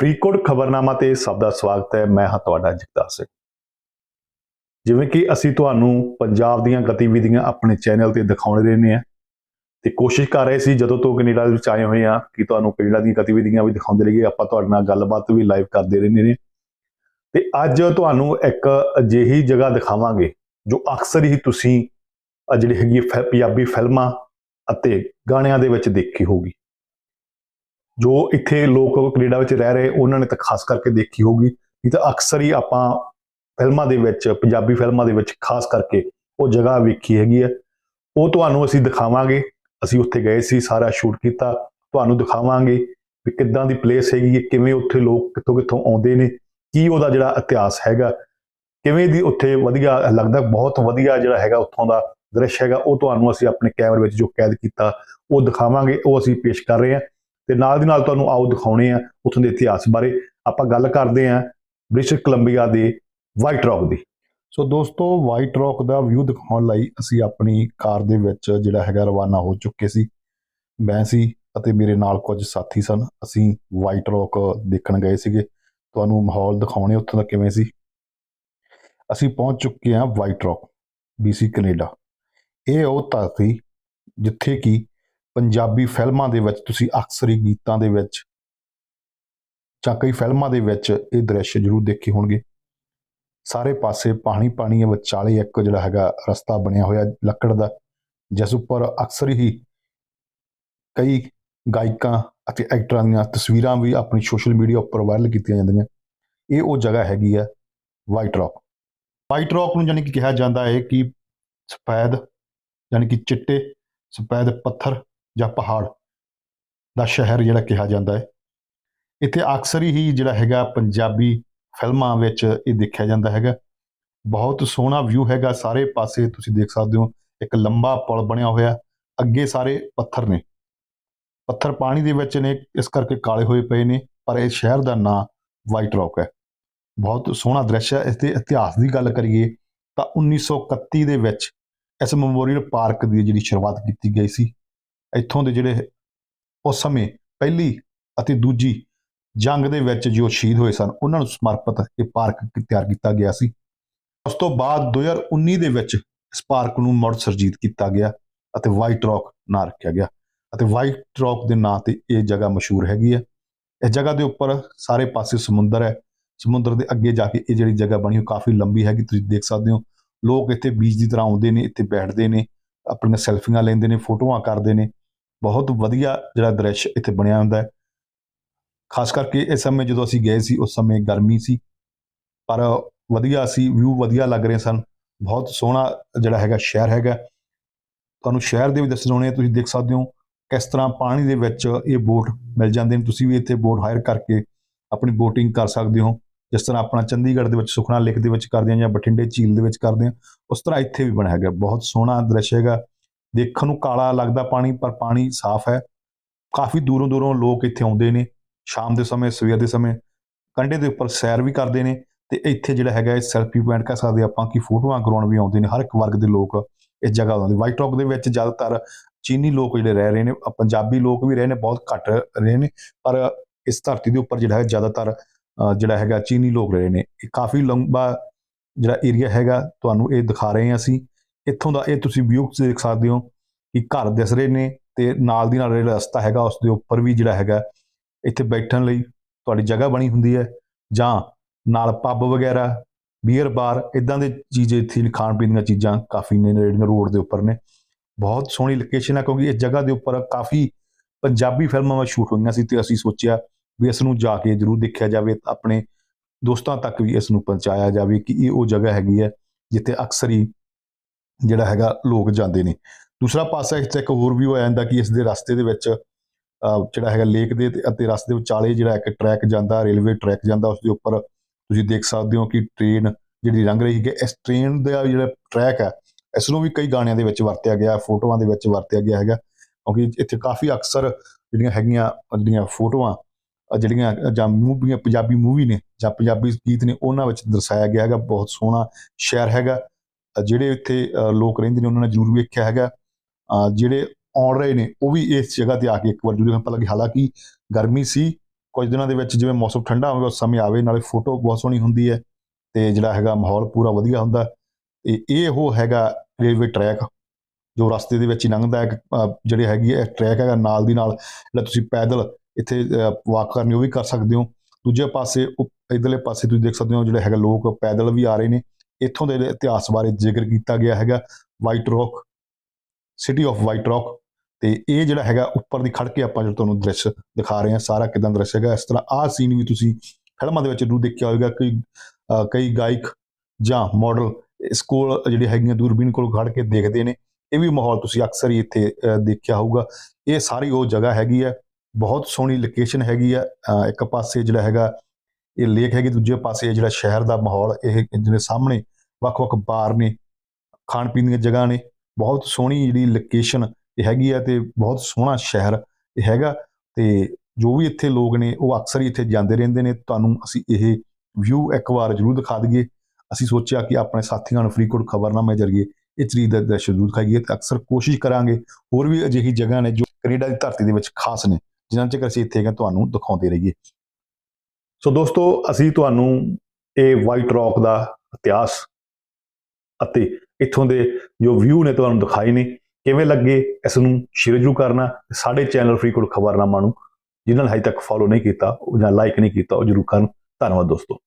ਫਰੀਦਕੋਟ ਖਬਰਨਾਮਾ ਤੇ ਸਭ ਦਾ ਸਵਾਗਤ ਹੈ। ਮੈਂ ਹਾਂ ਤੁਹਾਡਾ ਜਗਤਾਰ ਸਿੰਘ। ਜਿਵੇਂ ਕਿ ਅਸੀਂ ਤੁਹਾਨੂੰ ਪੰਜਾਬ ਦੀਆਂ ਗਤੀਵਿਧੀਆਂ ਆਪਣੇ ਚੈਨਲ ਤੇ ਦਿਖਾਉਣੇ ਰਹਿੰਦੇ ਹਾਂ ਤੇ ਕੋਸ਼ਿਸ਼ ਕਰ ਰਹੇ ਸੀ ਜਦੋਂ ਤੋਂ ਕੈਨੇਡਾ ਦੇ ਵਿੱਚ ਆਏ ਹੋਏ ਆ ਕਿ ਤੁਹਾਨੂੰ ਕੈਨੇਡਾ ਦੀਆਂ ਗਤੀਵਿਧੀਆਂ ਵੀ ਦਿਖਾਉਂਦੇ ਰਹੀਏ। ਆਪਾਂ ਤੁਹਾਡੇ ਨਾਲ ਗੱਲਬਾਤ ਵੀ ਲਾਈਵ ਕਰਦੇ ਰਹਿੰਦੇ ਨੇ। ਤੇ ਅੱਜ ਤੁਹਾਨੂੰ ਇੱਕ ਅਜਿਹੀ ਜਗ੍ਹਾ ਦਿਖਾਵਾਂਗੇ ਜੋ ਅਕਸਰ ਹੀ ਤੁਸੀਂ ਜਿਹੜੀ ਹੈਗੀ ਹੈ ਫੈ- ਪੰਜਾਬੀ ਫਿਲਮਾਂ ਅਤੇ ਗਾਣਿਆਂ ਦੇ ਵਿੱਚ ਦੇਖੀ ਹੋਊਗੀ। ਜੋ ਇੱਥੇ ਲੋਕ ਕੈਨੇਡਾ ਵਿੱਚ ਰਹਿ ਰਹੇ, ਉਹਨਾਂ ਨੇ ਤਾਂ ਖਾਸ ਕਰਕੇ ਦੇਖੀ ਹੋਊਗੀ ਨਹੀਂ ਤਾਂ ਅਕਸਰ ਹੀ ਆਪਾਂ ਫਿਲਮਾਂ ਦੇ ਵਿੱਚ, ਪੰਜਾਬੀ ਫਿਲਮਾਂ ਦੇ ਵਿੱਚ ਖਾਸ ਕਰਕੇ ਉਹ ਜਗ੍ਹਾ ਵੇਖੀ ਹੈਗੀ ਹੈ। ਉਹ ਤੁਹਾਨੂੰ ਅਸੀਂ ਦਿਖਾਵਾਂਗੇ। ਅਸੀਂ ਉੱਥੇ ਗਏ ਸੀ, ਸਾਰਾ ਸ਼ੂਟ ਕੀਤਾ। ਤੁਹਾਨੂੰ ਦਿਖਾਵਾਂਗੇ ਵੀ ਕਿੱਦਾਂ ਦੀ ਪਲੇਸ ਹੈਗੀ ਹੈ, ਕਿਵੇਂ ਉੱਥੇ ਲੋਕ ਕਿੱਥੋਂ ਕਿੱਥੋਂ ਆਉਂਦੇ ਨੇ, ਕੀ ਉਹਦਾ ਜਿਹੜਾ ਇਤਿਹਾਸ ਹੈਗਾ, ਕਿਵੇਂ ਦੀ ਉੱਥੇ ਵਧੀਆ ਲੱਗਦਾ, ਬਹੁਤ ਵਧੀਆ ਜਿਹੜਾ ਹੈਗਾ ਉੱਥੋਂ ਦਾ ਦ੍ਰਿਸ਼ ਹੈਗਾ, ਉਹ ਤੁਹਾਨੂੰ ਅਸੀਂ ਆਪਣੇ ਕੈਮਰੇ ਵਿੱਚ ਜੋ ਕੈਦ ਕੀਤਾ, ਉਹ ਦਿਖਾਵਾਂਗੇ, ਉਹ ਅਸੀਂ ਪੇਸ਼ ਕਰ ਰਹੇ ਹਾਂ। ਤੇ ਨਾਲ ਦੀ ਨਾਲ ਤੁਹਾਨੂੰ ਆਓ ਦਿਖਾਉਣੇ ਆ ਉੱਥੋਂ ਦੇ ਇਤਿਹਾਸ ਬਾਰੇ। ਆਪਾਂ ਗੱਲ ਕਰਦੇ ਹਾਂ ਬ੍ਰਿਟਿਸ਼ ਕੋਲੰਬੀਆ ਦੇ ਵਾਈਟ ਰੌਕ ਦੀ। ਸੋ ਦੋਸਤੋ, ਵਾਈਟ ਰੌਕ ਦਾ ਵਿਊ ਦਿਖਾਉਣ ਲਈ ਅਸੀਂ ਆਪਣੀ ਕਾਰ ਦੇ ਵਿੱਚ ਜਿਹੜਾ ਹੈਗਾ ਰਵਾਨਾ ਹੋ ਚੁੱਕੇ ਸੀ। ਮੈਂ ਸੀ ਅਤੇ ਮੇਰੇ ਨਾਲ ਕੁਝ ਸਾਥੀ ਸਨ। ਅਸੀਂ ਵਾਈਟ ਰੌਕ ਦੇਖਣ ਗਏ ਸੀਗੇ। ਤੁਹਾਨੂੰ ਮਾਹੌਲ ਦਿਖਾਉਣੇ ਉੱਥੋਂ ਦਾ ਕਿਵੇਂ ਸੀ। ਅਸੀਂ ਪਹੁੰਚ ਚੁੱਕੇ ਹਾਂ ਵਾਈਟ ਰੌਕ BC ਕੈਨੇਡਾ। ਇਹ ਉਹ ਧਰਤੀ ਜਿੱਥੇ ਕਿ ਪੰਜਾਬੀ ਫਿਲਮਾਂ ਦੇ ਵਿੱਚ, ਤੁਸੀਂ ਅਕਸਰ ਹੀ ਗੀਤਾਂ ਦੇ ਵਿੱਚ ਜਾਂ ਕਈ ਫਿਲਮਾਂ ਦੇ ਵਿੱਚ ਇਹ ਦ੍ਰਿਸ਼ ਜ਼ਰੂਰ ਦੇਖੇ ਹੋਣਗੇ। ਸਾਰੇ ਪਾਸੇ ਪਾਣੀ ਪਾਣੀ ਹੈ, ਵਿਚਾਲੇ ਇੱਕ ਜਿਹੜਾ ਹੈਗਾ ਰਸਤਾ ਬਣਿਆ ਹੋਇਆ ਲੱਕੜ ਦਾ, ਜਿਸ ਉੱਪਰ ਅਕਸਰ ਹੀ ਕਈ ਗਾਇਕਾਂ ਅਤੇ ਐਕਟਰਾਂ ਦੀਆਂ ਤਸਵੀਰਾਂ ਵੀ ਆਪਣੀ ਸੋਸ਼ਲ ਮੀਡੀਆ ਉੱਪਰ ਵਾਇਰਲ ਕੀਤੀਆਂ ਜਾਂਦੀਆਂ। ਇਹ ਉਹ ਜਗ੍ਹਾ ਹੈਗੀ ਆ ਵਾਈਟ ਰੌਕ ਵਾਈਟ ਰੌਕ ਨੂੰ ਜਾਨੀ ਕਿ ਕਿਹਾ ਜਾਂਦਾ ਹੈ ਕਿ ਸਫੈਦ ਯਾਨੀ ਕਿ ਚਿੱਟੇ, ਸਫੈਦ ਪੱਥਰ ਜਾਂ ਪਹਾੜ ਦਾ ਸ਼ਹਿਰ ਜਿਹੜਾ ਕਿਹਾ ਜਾਂਦਾ ਹੈ। ਇੱਥੇ ਅਕਸਰ ਹੀ ਜਿਹੜਾ ਹੈਗਾ ਪੰਜਾਬੀ ਫਿਲਮਾਂ ਵਿੱਚ ਇਹ ਦੇਖਿਆ ਜਾਂਦਾ ਹੈਗਾ। ਬਹੁਤ ਸੋਹਣਾ ਵਿਊ ਹੈਗਾ, ਸਾਰੇ ਪਾਸੇ ਤੁਸੀਂ ਦੇਖ ਸਕਦੇ ਹੋ, ਇੱਕ ਲੰਬਾ ਪੁਲ ਬਣਿਆ ਹੋਇਆ, ਅੱਗੇ ਸਾਰੇ ਪੱਥਰ ਨੇ। ਪੱਥਰ ਪਾਣੀ ਦੇ ਵਿੱਚ ਨੇ, ਇਸ ਕਰਕੇ ਕਾਲੇ ਹੋਏ ਪਏ ਨੇ, ਪਰ ਇਹ ਸ਼ਹਿਰ ਦਾ ਨਾਂ ਵਾਈਟ ਰੌਕ ਹੈ। ਬਹੁਤ ਸੋਹਣਾ ਦ੍ਰਿਸ਼ ਹੈ। ਇਸ ਦੇ ਇਤਿਹਾਸ ਦੀ ਗੱਲ ਕਰੀਏ ਤਾਂ 1931 ਦੇ ਵਿੱਚ ਇਸ ਮੈਮੋਰੀਅਲ ਪਾਰਕ ਦੀ ਜਿਹੜੀ ਸ਼ੁਰੂਆਤ ਕੀਤੀ ਗਈ ਸੀ। ਇੱਥੋਂ ਦੇ ਜਿਹੜੇ ਉਸ ਸਮੇਂ ਪਹਿਲੀ ਅਤੇ ਦੂਜੀ ਜੰਗ ਦੇ ਵਿੱਚ ਜੋ ਸ਼ਹੀਦ ਹੋਏ ਸਨ, ਉਹਨਾਂ ਨੂੰ ਸਮਰਪਿਤ ਇਹ ਪਾਰਕ ਤਿਆਰ ਕੀਤਾ ਗਿਆ ਸੀ। ਉਸ ਤੋਂ ਬਾਅਦ 2019 ਦੇ ਵਿੱਚ ਇਸ ਪਾਰਕ ਨੂੰ ਮੁੜ ਸਰਜੀਤ ਕੀਤਾ ਗਿਆ ਅਤੇ ਵਾਈਟ ਰੌਕ ਨਾਂ ਰੱਖਿਆ ਗਿਆ ਅਤੇ ਵਾਈਟ ਰੌਕ ਦੇ ਨਾਂ ਤੇ ਇਹ ਜਗ੍ਹਾ ਮਸ਼ਹੂਰ ਹੈਗੀ ਹੈ। ਇਸ ਜਗ੍ਹਾ ਦੇ ਉੱਪਰ ਸਾਰੇ ਪਾਸੇ ਸਮੁੰਦਰ ਹੈ। ਸਮੁੰਦਰ ਦੇ ਅੱਗੇ ਜਾ ਕੇ ਇਹ ਜਿਹੜੀ ਜਗ੍ਹਾ ਬਣੀ, ਉਹ ਕਾਫੀ ਲੰਬੀ ਹੈਗੀ, ਤੁਸੀਂ ਦੇਖ ਸਕਦੇ ਹੋ। ਲੋਕ ਇੱਥੇ ਬੀਚ ਦੀ ਤਰ੍ਹਾਂ ਆਉਂਦੇ ਨੇ, ਇੱਥੇ ਬੈਠਦੇ ਨੇ, ਆਪਣੀਆਂ ਸੈਲਫੀਆਂ ਲੈਂਦੇ ਨੇ, ਫੋਟੋਆਂ ਕਰਦੇ ਨੇ। ਬਹੁਤ ਵਧੀਆ ਜਿਹੜਾ ਦ੍ਰਿਸ਼ ਇੱਥੇ ਬਣਿਆ ਹੁੰਦਾ ਹੈ। ਖਾਸ ਕਰਕੇ ਇਸ ਸਮੇਂ ਜਦੋਂ ਅਸੀਂ ਗਏ ਸੀ, ਉਸ ਸਮੇਂ ਗਰਮੀ ਸੀ। ਪਰ ਵਧੀਆ ਸੀ ਵਿਊ ਵਧੀਆ ਲੱਗ ਰਹੇ ਸਨ। ਬਹੁਤ ਸੋਹਣਾ ਜਿਹੜਾ ਹੈਗਾ ਸ਼ਹਿਰ ਹੈਗਾ। ਤੁਹਾਨੂੰ ਸ਼ਹਿਰ ਦੇ ਵੀ ਦੱਸਣ ਹੋਣੇ ਤੁਸੀਂ ਦੇਖ ਸਕਦੇ ਹੋ ਕਿਸ ਤਰ੍ਹਾਂ ਪਾਣੀ ਦੇ ਵਿੱਚ ਇਹ ਬੋਟ ਮਿਲ ਜਾਂਦੇ ਨੇ। ਤੁਸੀਂ ਵੀ ਇੱਥੇ ਬੋਟ ਹਾਇਰ ਕਰਕੇ ਆਪਣੀ ਬੋਟਿੰਗ ਕਰ ਸਕਦੇ ਹੋ। ਜਿਸ ਤਰ੍ਹਾਂ ਆਪਣਾ ਚੰਡੀਗੜ੍ਹ ਦੇ ਵਿੱਚ, ਸੁਖਨਾ ਲੇਕ ਦੇ ਵਿੱਚ ਕਰਦੇ ਆ ਜਾਂ ਬਠਿੰਡੇ ਝੀਲ ਦੇ ਵਿੱਚ ਕਰਦੇ ਆ ਉਸ ਤਰ੍ਹਾਂ ਇੱਥੇ ਵੀ ਬਣਿਆ ਹੈਗਾ। ਬਹੁਤ ਸੋਹਣਾ ਦ੍ਰਿਸ਼ ਹੈਗਾ। ਦੇਖਣ ਨੂੰ ਕਾਲਾ ਲੱਗਦਾ ਪਾਣੀ, ਪਰ ਪਾਣੀ ਸਾਫ਼ ਹੈ। ਕਾਫੀ ਦੂਰੋਂ ਦੂਰੋਂ ਲੋਕ ਇੱਥੇ ਆਉਂਦੇ ਨੇ, ਸ਼ਾਮ ਦੇ ਸਮੇਂ, ਸਵੇਰ ਦੇ ਸਮੇਂ। ਕੰਢੇ ਦੇ ਉੱਪਰ ਸੈਰ ਵੀ ਕਰਦੇ ਨੇ ਤੇ ਇੱਥੇ ਜਿਹੜਾ ਹੈਗਾ ਇਹ ਸੈਲਫੀ ਪੁਆਇੰਟ ਕਹਿ ਸਕਦੇ ਆਪਾਂ ਕਿ ਫੋਟੋਆਂ ਕਰਾਉਣ ਵੀ ਆਉਂਦੇ ਨੇ, ਹਰ ਇੱਕ ਵਰਗ ਦੇ ਲੋਕ ਇਸ ਜਗ੍ਹਾ ਆਉਂਦੇ ਵਾਈਟ ਰੌਕ ਦੇ ਵਿੱਚ ਜ਼ਿਆਦਾਤਰ ਚੀਨੀ ਲੋਕ ਜਿਹੜੇ ਰਹਿ ਰਹੇ ਨੇ ਪੰਜਾਬੀ ਲੋਕ ਵੀ ਰਹੇ ਨੇ, ਬਹੁਤ ਘੱਟ ਰਹੇ ਨੇ, ਪਰ ਇਸ ਧਰਤੀ ਦੇ ਉੱਪਰ ਜਿਹੜਾ ਹੈ ਜ਼ਿਆਦਾਤਰ ਜਿਹੜਾ ਹੈਗਾ ਚੀਨੀ ਲੋਕ ਰਹੇ ਨੇ। ਇਹ ਕਾਫੀ ਲੰਬਾ ਜਿਹੜਾ ਏਰੀਆ ਹੈਗਾ, ਤੁਹਾਨੂੰ ਇਹ ਦਿਖਾ ਰਹੇ ਹਾਂ ਅਸੀਂ। ਇੱਥੋਂ ਦਾ ਇਹ ਤੁਸੀਂ ਵਿਊ ਦੇਖ ਸਕਦੇ ਹੋ ਕਿ ਘਰ ਦਿਸ ਰਹੇ ਨੇ ਤੇ ਨਾਲ ਦੀ ਨਾਲ ਜਿਹੜਾ ਰਸਤਾ ਹੈਗਾ ਉਸ ਦੇ ਉੱਪਰ ਵੀ ਜਿਹੜਾ ਹੈਗਾ ਇੱਥੇ ਬੈਠਣ ਲਈ ਤੁਹਾਡੀ ਜਗ੍ਹਾ ਬਣੀ ਹੁੰਦੀ ਹੈ ਜਾਂ ਨਾਲ ਪੱਬ ਵਗੈਰਾ ਬੀਅਰ ਬਾਰ ਇਦਾਂ ਦੇ ਚੀਜ਼ ਇੱਥੇ ਖਾਣ ਪੀਣ ਦੀਆਂ ਚੀਜ਼ਾਂ ਕਾਫੀ ਨੇ ਜਿਹੜੀਆਂ ਰੋਡ ਦੇ ਉੱਪਰ ਨੇ। ਬਹੁਤ ਸੋਹਣੀ ਲੋਕੇਸ਼ਨ ਹੈ ਕਿਉਂਕਿ ਇਸ ਜਗ੍ਹਾ ਦੇ ਉੱਪਰ ਕਾਫੀ ਪੰਜਾਬੀ ਫਿਲਮਾਂ ਸ਼ੂਟ ਹੋਈਆਂ ਸੀ ਤੇ ਅਸੀਂ ਸੋਚਿਆ ਵੀ ਇਸ ਨੂੰ ਜਾ ਕੇ ਜ਼ਰੂਰ ਦੇਖਿਆ ਜਾਵੇ ਆਪਣੇ ਦੋਸਤਾਂ ਤੱਕ ਵੀ ਇਸ ਨੂੰ ਪਹੁੰਚਾਇਆ ਜਾਵੇ ਕਿ ਇਹ ਉਹ ਜਗ੍ਹਾ ਹੈਗੀ ਹੈ ਜਿੱਥੇ ਅਕਸਰ ਹੀ ਜਿਹੜਾ ਹੈਗਾ ਲੋਕ ਜਾਂਦੇ ਨੇ। ਦੂਸਰਾ ਪਾਸਾ ਇਸ ਇੱਕ ਹੋਰ ਵੀ ਹੋ ਜਾਂਦਾ ਕਿ ਇਸ ਦੇ ਰਸਤੇ ਦੇ ਵਿੱਚ ਜਿਹੜਾ ਹੈਗਾ ਲੇਕ ਦੇ ਅਤੇ ਰਸਤੇ ਵਿਚਾਲੇ ਜਿਹੜਾ ਇੱਕ ਟਰੈਕ ਜਾਂਦਾ ਰੇਲਵੇ ਟਰੈਕ ਜਾਂਦਾ, ਉਸ ਦੇ ਉੱਪਰ ਤੁਸੀਂ ਦੇਖ ਸਕਦੇ ਹੋ ਕਿ ਟ੍ਰੇਨ ਜਿਹੜੀ ਰੰਗ ਰਹੀ ਹੈ ਇਸ ਟ੍ਰੇਨ ਦਾ ਜਿਹੜਾ ਟਰੈਕ ਹੈ ਇਸ ਨੂੰ ਵੀ ਕਈ ਗਾਣਿਆਂ ਦੇ ਵਿੱਚ ਵਰਤਿਆ ਗਿਆ, ਫੋਟੋਆਂ ਦੇ ਵਿੱਚ ਵਰਤਿਆ ਗਿਆ ਹੈਗਾ, ਕਿਉਂਕਿ ਇੱਥੇ ਕਾਫੀ ਅਕਸਰ ਜਿਹੜੀਆਂ ਹੈਗੀਆਂ, ਜਿਹੜੀਆਂ ਫੋਟੋਆਂ, ਜਿਹੜੀਆਂ ਜਾਂ ਮੂਵੀਆਂ ਪੰਜਾਬੀ ਮੂਵੀ ਨੇ ਜਾਂ ਪੰਜਾਬੀ ਗੀਤ ਨੇ, ਉਹਨਾਂ ਵਿੱਚ ਦਰਸਾਇਆ ਗਿਆ ਹੈਗਾ, ਬਹੁਤ ਸੋਹਣਾ ਸ਼ਹਿਰ ਹੈਗਾ ਜਿਹੜੇ ਇੱਥੇ ਲੋਕ ਰਹਿੰਦੇ ਨੇ, ਉਹਨਾਂ ਨੇ ਜ਼ਰੂਰ ਵੇਖਿਆ ਹੈਗਾ। ਜਿਹੜੇ ਆਉਣ ਰਹੇ ਨੇ, ਉਹ ਵੀ ਇਸ ਜਗ੍ਹਾ ਤੇ ਆ ਕੇ ਇੱਕ ਵਾਰ ਜ਼ਰੂਰ ਪਤਾ ਲੱਗੇ ਹਾਲਾਂਕਿ ਗਰਮੀ ਸੀ, ਕੁਝ ਦਿਨਾਂ ਦੇ ਵਿੱਚ ਜਿਵੇਂ ਮੌਸਮ ਠੰਡਾ ਹੋਵੇ, ਉਸ ਸਮੇਂ ਆਵੇ, ਨਾਲੇ ਫੋਟੋ ਬਹੁਤ ਸੋਹਣੀ ਹੁੰਦੀ ਹੈ ਤੇ ਜਿਹੜਾ ਹੈਗਾ ਮਾਹੌਲ ਪੂਰਾ ਵਧੀਆ ਹੁੰਦਾ। ਤੇ ਇਹ ਉਹ ਹੈਗਾ ਰੇਲਵੇ ਟਰੈਕ, ਜੋ ਰਸਤੇ ਦੇ ਵਿੱਚ ਹੀ ਲੰਘਦਾ ਹੈ। ਜਿਹੜੇ ਹੈਗੀ ਹੈ, ਟਰੈਕ ਹੈਗਾ ਨਾਲ ਦੀ ਨਾਲ, ਜਿਹੜਾ ਤੁਸੀਂ ਪੈਦਲ ਇੱਥੇ ਵਾਕ ਕਰਨੀ, ਉਹ ਵੀ ਕਰ ਸਕਦੇ ਹੋ। ਦੂਜੇ ਪਾਸੇ, ਉਪ- ਇੱਧਰਲੇ ਪਾਸੇ ਤੁਸੀਂ ਦੇਖ ਸਕਦੇ ਹੋ, ਜਿਹੜੇ ਹੈਗਾ ਲੋਕ ਪੈਦਲ ਵੀ ਆ ਰਹੇ ਨੇ। ਇੱਥੋਂ ਦੇ ਇਤਿਹਾਸ ਬਾਰੇ ਜ਼ਿਕਰ ਕੀਤਾ ਗਿਆ ਹੈਗਾ White Rock city of White Rock ਤੇ ਇਹ ਜਿਹੜਾ ਹੈਗਾ ਉੱਪਰ ਦੀ ਖੜ ਕੇ ਆਪਾਂ ਜਿਹੜਾ ਤੁਹਾਨੂੰ ਦ੍ਰਿਸ਼ ਦਿਖਾ ਰਹੇ ਹਾਂ, ਸਾਰਾ ਕਿਦਾਂ ਦ੍ਰਿਸ਼ ਹੈਗਾ, ਇਸ ਤਰ੍ਹਾਂ ਆਹ ਸੀਨ ਵੀ ਤੁਸੀਂ ਫਿਲਮਾਂ ਦੇ ਵਿੱਚ ਜ਼ਰੂਰ ਦੇਖਿਆ ਹੋਵੇਗਾ ਕਿ ਕਈ ਗਾਇਕ ਜਾਂ ਮਾਡਲ ਇਸ ਕੋਲ ਜਿਹੜੇ ਹੈਗੀਆਂ ਦੂਰਬੀਨ ਕੋਲ ਖੜ ਕੇ ਦੇਖਦੇ ਨੇ, ਇਹ ਵੀ ਮਾਹੌਲ ਤੁਸੀਂ ਅਕਸਰ ਹੀ ਇੱਥੇ ਦੇਖਿਆ ਹੋਊਗਾ। ਇਹ ਸਾਰੀ ਉਹ ਜਗ੍ਹਾ ਹੈਗੀ ਹੈ, ਬਹੁਤ ਸੋਹਣੀ ਲੋਕੇਸ਼ਨ ਹੈਗੀ ਹੈ ਇੱਕ ਪਾਸੇ ਜਿਹੜਾ ਹੈਗਾ ਇਹ ਲੇਕ ਹੈਗੀ ਦੂਜੇ ਪਾਸੇ ਜਿਹੜਾ ਸ਼ਹਿਰ ਦਾ ਮਾਹੌਲ, ਇਹ ਜਿਹੜੇ ਸਾਹਮਣੇ ਵੱਖ-ਵੱਖ ਬਾਰ ਨੇ, ਖਾਣ ਪੀਣ ਦੀਆਂ ਜਗ੍ਹਾ ਨੇ, ਬਹੁਤ ਸੋਹਣੀ ਜਿਹੜੀ ਲੋਕੇਸ਼ਨ ਇਹ ਹੈਗੀ ਆ ਤੇ ਬਹੁਤ ਸੋਹਣਾ ਸ਼ਹਿਰ ਇਹ ਹੈਗਾ ਤੇ ਜੋ ਵੀ ਇੱਥੇ ਲੋਕ ਨੇ, ਉਹ ਅਕਸਰ ਹੀ ਇੱਥੇ ਜਾਂਦੇ ਰਹਿੰਦੇ ਨੇ। ਤੁਹਾਨੂੰ ਅਸੀਂ ਇਹ ਵਿਊ ਇੱਕ ਵਾਰ ਜ਼ਰੂਰ ਦਿਖਾ ਦਈਏ। ਅਸੀਂ ਸੋਚਿਆ ਕਿ ਆਪਣੇ ਸਾਥੀਆਂ ਨੂੰ ਫਰੀਦਕੋਟ ਖਬਰਨਾਮੇ ਜਰੀਏ ਇਹ ਚੀਜ਼ ਦਾ ਦਰਸ਼ਨ ਜ਼ਰੂਰ ਦਿਖਾਈਏ ਤੇ ਅਕਸਰ ਕੋਸ਼ਿਸ਼ ਕਰਾਂਗੇ ਹੋਰ ਵੀ ਅਜਿਹੀ ਜਗ੍ਹਾ ਨੇ ਜੋ ਕੈਨੇਡਾ ਦੀ ਧਰਤੀ ਦੇ ਵਿੱਚ ਖਾਸ ਨੇ, ਜਿਨ੍ਹਾਂ ਚਿਰ ਅਸੀਂ ਇੱਥੇ ਹੈਗੇ ਤੁਹਾਨੂੰ ਦਿਖਾਉਂਦੇ ਰਹੀਏ। ਸੋ ਦੋਸਤੋ, ਅਸੀਂ ਤੁਹਾਨੂੰ ਇਹ ਵਾਈਟ ਰੌਕ ਦਾ ਇਤਿਹਾਸ ਅਤੇ ਇੱਥੋਂ ਦੇ ਜੋ ਵਿਊ ਨੇ ਤੁਹਾਨੂੰ ਦਿਖਾਏ ਨੇ, ਕਿਵੇਂ ਲੱਗੇ ਇਸ ਨੂੰ ਸ਼ੇਅਰ ਜ਼ਰੂਰ ਕਰਨਾ ਸਾਡੇ ਚੈਨਲ ਫਰੀਦਕੋਟ ਖਬਰਨਾਮਾ ਨੂੰ, ਜਿਨ੍ਹਾਂ ਨੇ ਹਜੇ ਤੱਕ ਫੋਲੋ ਨਹੀਂ ਕੀਤਾ, ਉਹ ਜਾਂ ਲਾਈਕ ਨਹੀਂ ਕੀਤਾ, ਉਹ ਜ਼ਰੂਰ ਕਰਨ। ਧੰਨਵਾਦ, ਦੋਸਤੋ।